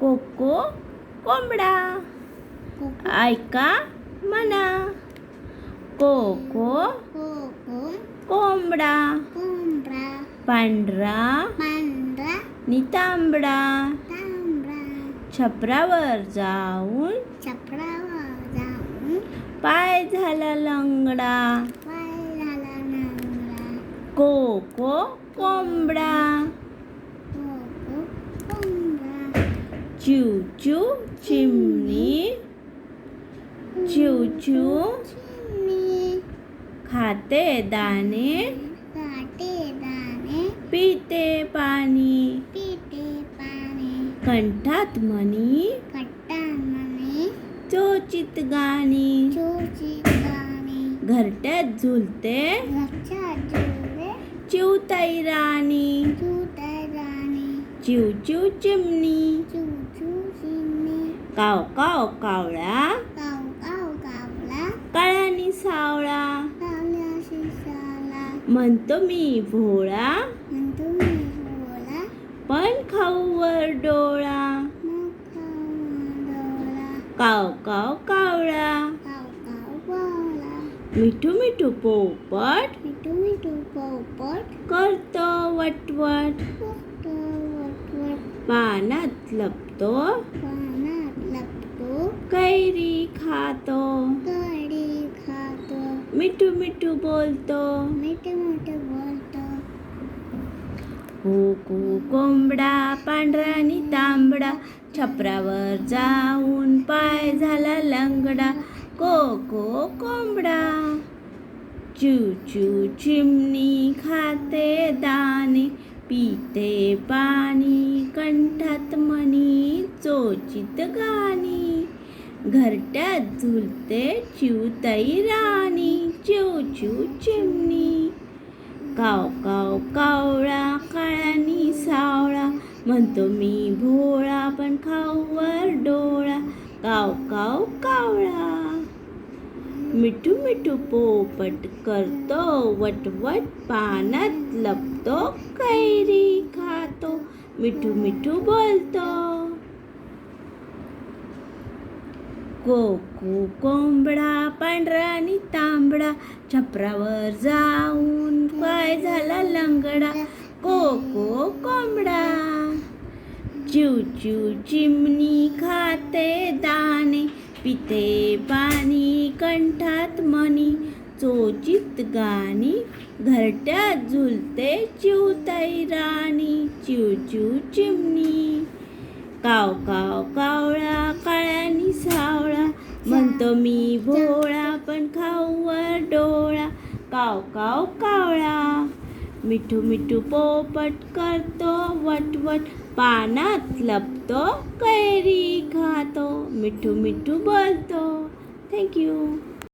Cocoa कोंबडा. ऐका म्हणा. कोको कोंबडा. पांढरा. नितांबडा. तांबडा छपरावर जाऊन. छपरावर जाऊन. पाय झाला लंगडा. पाय झाला नांगरा कोको कोंबडा कोको कोंबडा चिव चिव चिमणी चिव चिव चिमणी खाते दाणे पिते पाणी कंठात मणी चोचित गाणी घरट्यात झुलते चिवताई राणी चुटे गाणी चिव चिव चिमणी चू चू चिमणी काव काव कावळा. काळानी सावळा. म्हणतो मी भोळा. पण खाऊ डोळा. काव काव कावळा. मिठू मिठू पोपट. मिठू मिठू पोपट. करतो वटवट. पानात लपतो. कैरी खातो। कडी खातो। मिठू मिठू बोलतो। मीठ मोठ बोलतो। कोको कोंबडा पांढरा आणि तांबडा छपरावर जाऊन पाय झाला लंगडा कोको कोंबडा. चू चू चिमणी खाते दाणे पिते पाणी कंठात मणी चोचित गाणी. घरट्यात झुलते चिवताई राणी चिव चिव चिमणी. काव काव कावळा काळानी सावळा. म्हणतो मी भोळा पण खाऊवर डोळा. काव काव कावळा. मिठू मिठू पोपट करतो वटवट पानात लपतो कैरी खातो. मिठू मिठू बोलतो. कोको कोंबडा पांढरा आणि तांबडा. छपरावर जाऊन पाय झाला लंगडा. कोको कोंबडा. चिव चिव चिमणी खाते दाणे. पिते पाणी कंठात मणी चोचित गाणी घरट्यात झुलते चिवताई राणी. चिव चिव चिमणी. काव काव कावळा म्हणतो मी भोळा पण खाऊवर डोळा. काव काव कावळा. मिठू मिठू पोपट करतो वटवट. पानात लपतो कैरी खातो. मिठू मिठू बोलतो. थँक्यू